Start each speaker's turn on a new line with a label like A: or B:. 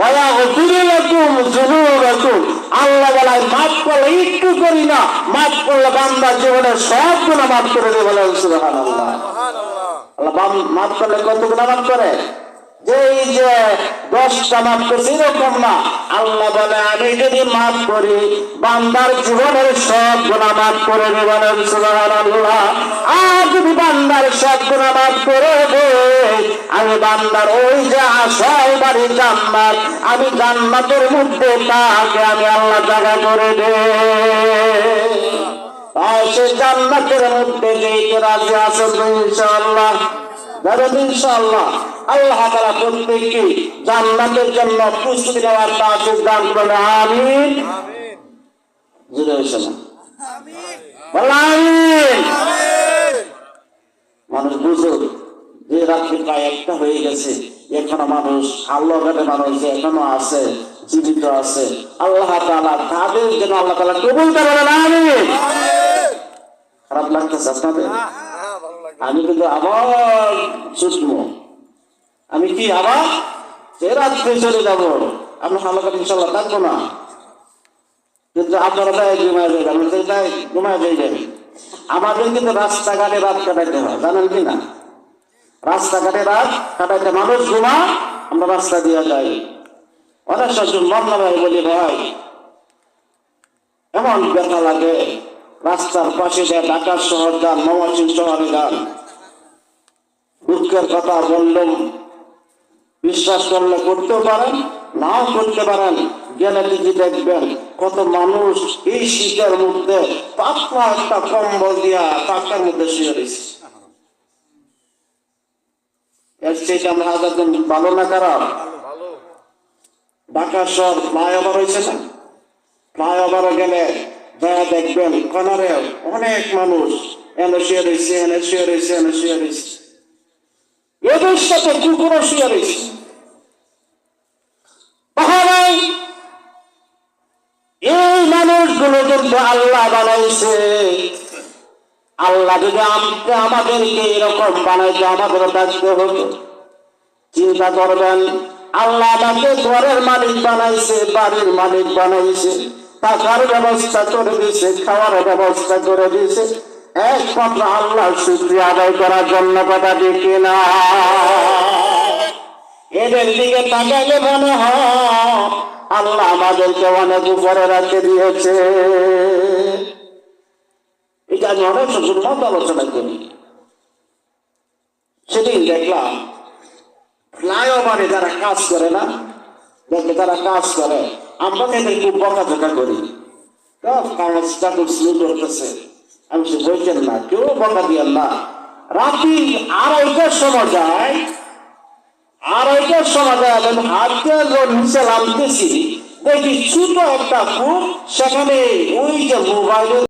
A: ওয়া গফিরুলাকুম যুনুবাকুম আল্লাহ বেলায় মাফ করলে একটু করি না মাফ করলে বান্দা জীবনে সব গুনাহ মাফ করে দেবে বলে সুবহানাল্লাহ। আল্লাহ মাফ করলে কত গুনাহ মাফ করে? এই যে দশটা করছে এরকম না, আল্লাহ বলে, আমি যদি করি, বান্দার জীবনের সব গুণা করে দেবেন সুবহানাল্লাহ। আর যদি বান্দার সব গুণা করে আমি বান্দার ওই যে আসল বাড়ি জান্নাত, আমি জান্নাতের মধ্যে তাকে আমি আল্লাহ জায়গা করে দে সে জান্নাতের মধ্যে যেতে রাজি আছেন তো ইনশাআল্লাহ। আল্লাহ প্রত্যেককে জান্নাতের জন্য প্রস্তুতি আমিন। মানুষ বুঝুক, যে রাত্রি প্রায় একটা হয়ে গেছে, এখনও মানুষ আল্লাহ ঘাটে মানুষ যে এখনও আছে, জীবিত আছে, আল্লাহ তাআলা তাদের জন্য আল্লাহ তাআলা কবুল খারাপ লাগতেছে আপনাদের? আমি কিন্তু আবার সুষ্ম। আমি কি আবার? সে রাত্রে চলে যাব। আমরা হালকা ইনশাল্লাহ থাকব না। কিন্তু আপনারা তাই ঘুমায় যাবেন আমরা তাই ঘুমায় যাইবেন। আমাদের কিন্তু রাস্তাঘাটে রাত কাটাইতে হয়, জানেন কি না? রাস্তাঘাটে রাত কাটাইতে মানুষ ঘুমা আমরা রাস্তা দিয়ে যাই। অনেক সময় মন্না ভাই বলি, ভাই, এমন ব্যথা লাগে রাস্তার পাশে যে ঢাকা শহর যান মহাসিন শহরে যান দুঃখের কথা বললাম বিশ্বাস করলে করতেও পারেন, নাও করতে পারেন, গেলে দিকে দেখবেন কত মানুষ এই শীতের মধ্যে পাতলা একটা কম্বল দিয়া পাকার মধ্যে শুয়ে রয়েছে। এর চেয়ে আমরা হাজার দিন ভালো না খারাপ? ঢাকা শহর ফ্লাইওভার হয়েছে না? ফ্লাইওভারে গেলে দয়া দেখবেন কনারে অনেক মানুষ এনে শুয়ে রয়েছে এনে শুয়ে রয়েছে এনে শুয়ে রয়েছে এদের সাথে কুকুরও শুয়ে রয়েছে এই মানুষগুলো কিন্তু আল্লাহ বানাইছে। আল্লাহ যদি আমকে আমাদেরকে এরকম বানাইতে, আমাদেরও থাকতে হবে চিন্তা করবেন, আল্লাহ আমাকে ঘরের মালিক বানাইছে, বাড়ির মালিক বানাইছে। টাকার ব্যবস্থা করে দিয়েছে, খাওয়ার ব্যবস্থা করে দিয়েছে। একমাত্র আল্লাহ শুক্রিয়া আদায় করার জন্য কথা দেখি না। এদের দিকে তাকাইলে মনে হয় আল্লাহ আমাদেরকে অনেক উপরে রাখতে দিয়েছে। এটা আমি অনেক সুন্দর মত আলোচনা করি। সেদিন দেখলাম ফ্লাইওভারে যারা কাজ করে না দেখবে তারা কাজ করে। আমরা খুব বকাঝকা করি। খুব করতেছে। আমি সে বলছেন না, কেউ বকা দিয়েন না। রাত্রি আড়াইটার সময় যায়, আড়াইটার সময় যায় আমি হাতে নিচে নামতেছি, দেখি ছোট একটা কূপ সেখানে ওই যে মোবাইলের